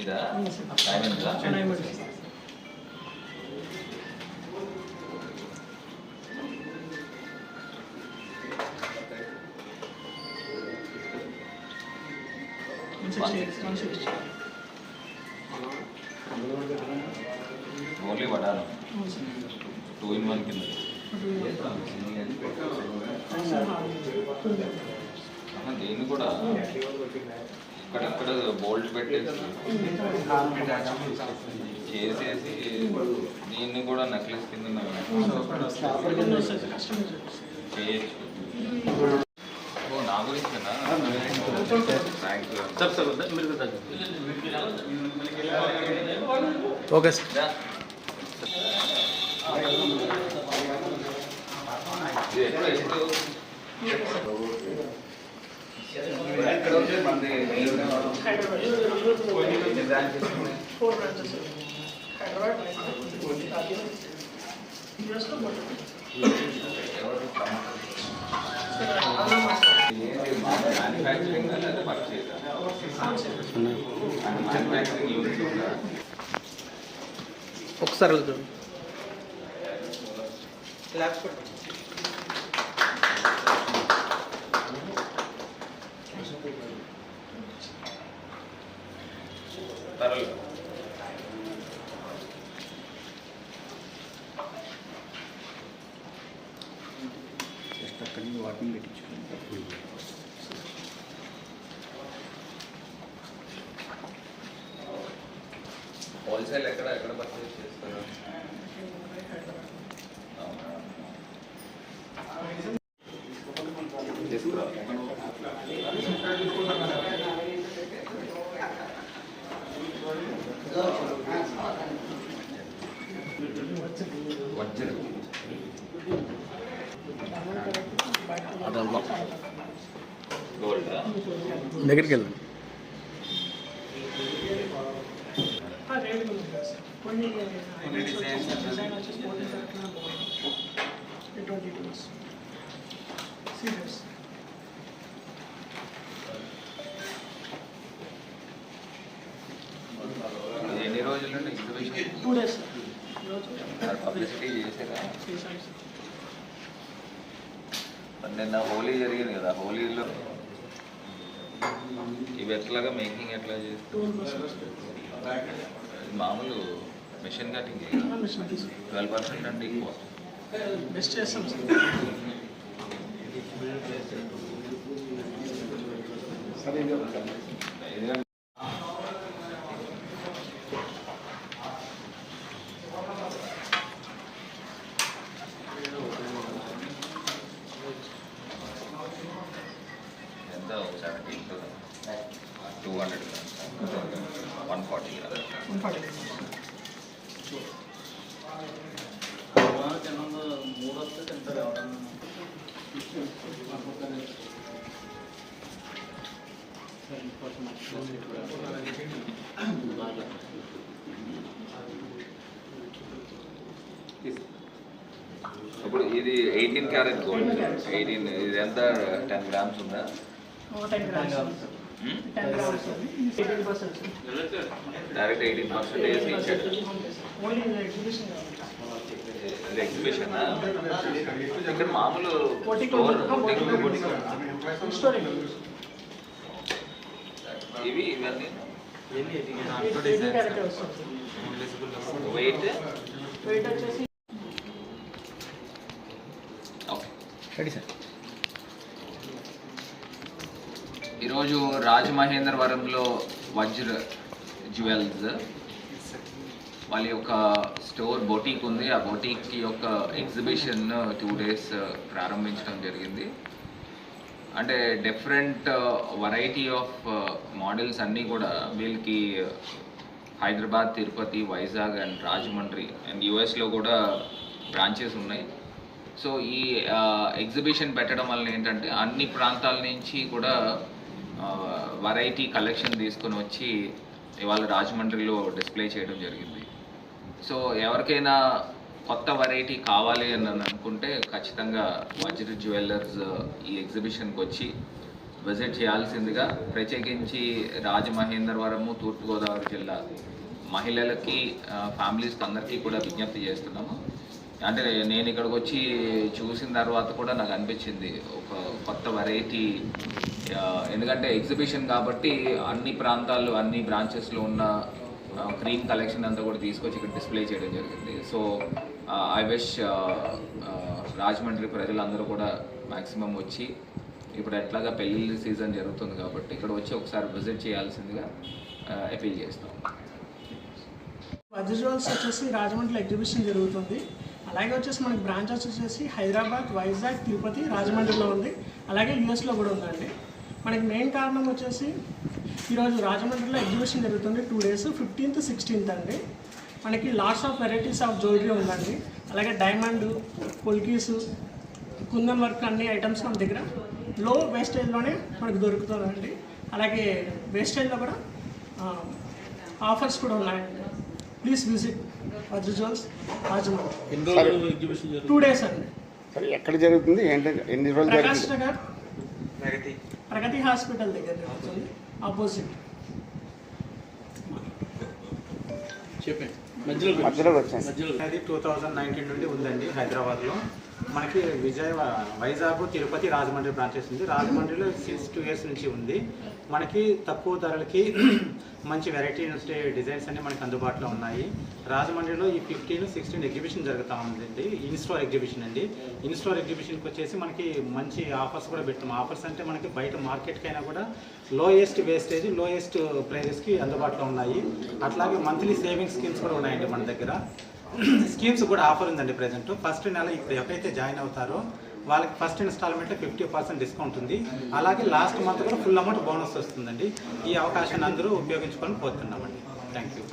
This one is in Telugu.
ಇದಾ ಟೈಮ್ ಇಲ್ಲ ಚೆನ್ನಾಗಿ ಮಾಡಿ only sir. Two in one కింద. దీన్ని కూడా ఇక్కడక్కడ బోల్ట్ పెట్టేసి చేసేసి దీన్ని కూడా నెక్లెస్ కింద చేయొచ్చు ఓ నా గురించేనా థ్యాంక్ యూ ఓకే సార్ ఇది ఎక్కడ ఎప్పుడు ఎక్కడ ఉంది మ్యానుఫ్యాక్చరింగ్ లేదా పర్చేజ్ మ్యానుఫ్యాక్చరింగ్ యూనిట్ ఉందా? ఒకసారి వెళ్తాం పర్వాలేదు. జస్ట్ అక్కడి నుంచి వాటిని పెట్టించుకోండి. హోల్సేల్ ఎక్కడ ఎక్కడ పర్చేజ్ చేస్తారు? దగ్గరికి వెళ్ళండి Ah, రేట్ ఉంది కదా సార్ కొన్ని డిజైన్ వచ్చేసి ఫోర్టీన్ ట్వంటీ టూ సీరియస్ ఎన్ని రోజులు ఎగ్జిబిషన్ టూ డేస్ పబ్లిసిటీ చేసారా నిన్న హోలీ జరిగింది కదా హోలీలో ఇవి ఎట్లాగా మేకింగ్ ఎట్లా చేస్తారు? మామూలు మిషన్ కటింగ్ ట్వెల్వ్ పర్సెంట్ అంటే ఎక్కువ. బెస్ట్ చేస్తాం సార్. ఇది ఎంత seventy two hundred one forty one forty ఇప్పుడు ఇది ఎయిటీన్ క్యారెట్ గోల్డ్ ఎయిటీన్ ఇది ఎంత? టెన్ గ్రామ్స్ ఉందా? డైరెక్ట్ ఎయిటీన్ పర్సెంట్ వేసి ఇచ్చాడు. ఓన్లీ ఎగ్జిబిషన్ ఇది ఎగ్జిబిషన్ ఇక్కడ మామూలు. స్టోర్. స్టోరీ ఇవి ఇవన్నీ. ఎయిటీన్ క్యారెట్ వస్తుంది. వెయిట్ వెయిట్ వచ్చేసి ఓకే రెడీ సార్ ఈరోజు రాజమహేంద్రవరంలో వజ్ర జ్యువెల్స్. వాళ్ళ యొక్క స్టోర్ బొటీక్ ఉంది. ఆ బొటీక్ యొక్క ఎగ్జిబిషన్ టూ డేస్ ప్రారంభించడం జరిగింది. అంటే డిఫరెంట్ వెరైటీ ఆఫ్ మోడల్స్ అన్నీ కూడా వీళ్ళకి uh, Hyderabad Tirupati Vizag and Rajahmundry and యుఎస్లో కూడా బ్రాంచెస్ ఉన్నాయి. సో ఈ uh, ఎగ్జిబిషన్ పెట్టడం వల్ల ఏంటంటే అన్ని ప్రాంతాల నుంచి కూడా uh, వెరైటీ కలెక్షన్ తీసుకొని వచ్చి ఇవాళ రాజమండ్రిలో డిస్ప్లే చేయడం జరిగింది. సో ఎవరికైనా కొత్త వెరైటీ కావాలి అని అనుకుంటే ఖచ్చితంగా వజ్ర జ్యువెలర్స్ uh, ఈ ఎగ్జిబిషన్కి వచ్చి విజిట్ చేయాల్సిందిగా ప్రత్యేకించి రాజమహేంద్రవరము తూర్పుగోదావరి జిల్లా మహిళలకి uh, ఫ్యామిలీస్కి అందరికీ కూడా విజ్ఞప్తి చేస్తున్నాము. అంటే నేను ఇక్కడికి వచ్చి చూసిన తర్వాత కూడా నాకు అనిపించింది ఒక కొత్త వెరైటీ uh, ఎందుకంటే ఎగ్జిబిషన్ కాబట్టి అన్ని ప్రాంతాల్లో అన్ని బ్రాంచెస్లో ఉన్న క్రీమ్ కలెక్షన్ అంతా కూడా తీసుకొచ్చి ఇక్కడ డిస్ప్లే చేయడం జరిగింది. సో ఐ విష్ రాజమండ్రి ప్రజలందరూ కూడా మ్యాక్సిమం వచ్చి ఇప్పుడు ఎట్లాగా పెళ్ళిళ్ళ సీజన్ జరుగుతుంది కాబట్టి ఇక్కడ వచ్చి ఒకసారి విజిట్ చేయాల్సిందిగా అపీల్ చేస్తాం. వజ్రజువల్స్ వచ్చేసి రాజమండ్రిలో ఎగ్జిబిషన్ జరుగుతుంది. అలాగే వచ్చేసి మనకి బ్రాంచెస్ వచ్చేసి హైదరాబాద్ వైజాగ్ తిరుపతి రాజమండ్రిలో ఉంది. అలాగే యూఎస్లో కూడా ఉందండి. మనకి మెయిన్ కారణం వచ్చేసి ఈరోజు రాజమండ్రిలో ఎగ్జిబిషన్ జరుగుతుంది టూ డేస్ ఫిఫ్టీన్త్ సిక్స్టీన్త్ అండి. మనకి lots of varieties of jewellery ఉందండి. అలాగే డైమండ్ పొల్కీస్ కుందన్ వర్క్ అన్ని ఐటమ్స్ మన దగ్గర. లో వేస్టేజ్లోనే మనకు దొరుకుతుందండి అలాగే వేస్టేజ్లో కూడా ఆఫర్స్ కూడా ఉన్నాయండి. Please visit Vajra jewels Rajahmundry two days అండి. సరే ఎక్కడ జరుగుతుంది? ఎన్ని రోజులు ప్రకాష్ నగర్. ప్రగతి హాస్పిటల్ దగ్గర జరుగుతుంది. ఆపోజిట్. చెప్పండి. మధ్యలోకి వచ్చాను మధ్యలో అది టూ థౌజండ్ నైన్టీన్ నుండి ఉందండి హైదరాబాద్లో. మనకి విజయ వైజాగ్ తిరుపతి రాజమండ్రి బ్రాంచెస్ ఉంది. రాజమండ్రిలో సిక్స్ టూ ఇయర్స్ నుంచి ఉంది. మనకి తక్కువ ధరలకి మంచి వెరైటీ ఉండే డిజైన్స్ అన్ని మనకి అందుబాటులో ఉన్నాయి. రాజమండ్రిలో ఈ ఫిఫ్టీన్ సిక్స్టీన్ ఎగ్జిబిషన్ జరుగుతూ ఉందండి. ఇన్స్టోర్ ఎగ్జిబిషన్ అండి. ఇన్స్టోర్ ఎగ్జిబిషన్కి వచ్చేసి మనకి మంచి ఆఫర్స్ కూడా పెట్టాం ఆఫర్స్ అంటే మనకి బయట మార్కెట్కి అయినా కూడా లోయెస్ట్ వేస్టేజ్ లోయెస్ట్ ప్రైజెస్కి అందుబాటులో ఉన్నాయి. అట్లాగే మంత్లీ సేవింగ్ స్కీమ్స్ కూడా ఉన్నాయండి మన దగ్గర. స్కీమ్స్ కూడా ఆఫర్ ఉందండి ప్రజెంట్ ఫస్ట్ నెల ఇప్పుడు ఎవరైతే జాయిన్ అవుతారో వాళ్ళకి ఫస్ట్ ఇన్స్టాల్మెంట్లో ఫిఫ్టీ పర్సెంట్ డిస్కౌంట్ ఉంది. అలాగే లాస్ట్ మంత్ కూడా ఫుల్ అమౌంట్ బోనస్ వస్తుందండి. ఈ అవకాశాన్ని అందరూ ఉపయోగించుకొని పోతున్నామండి. Thank you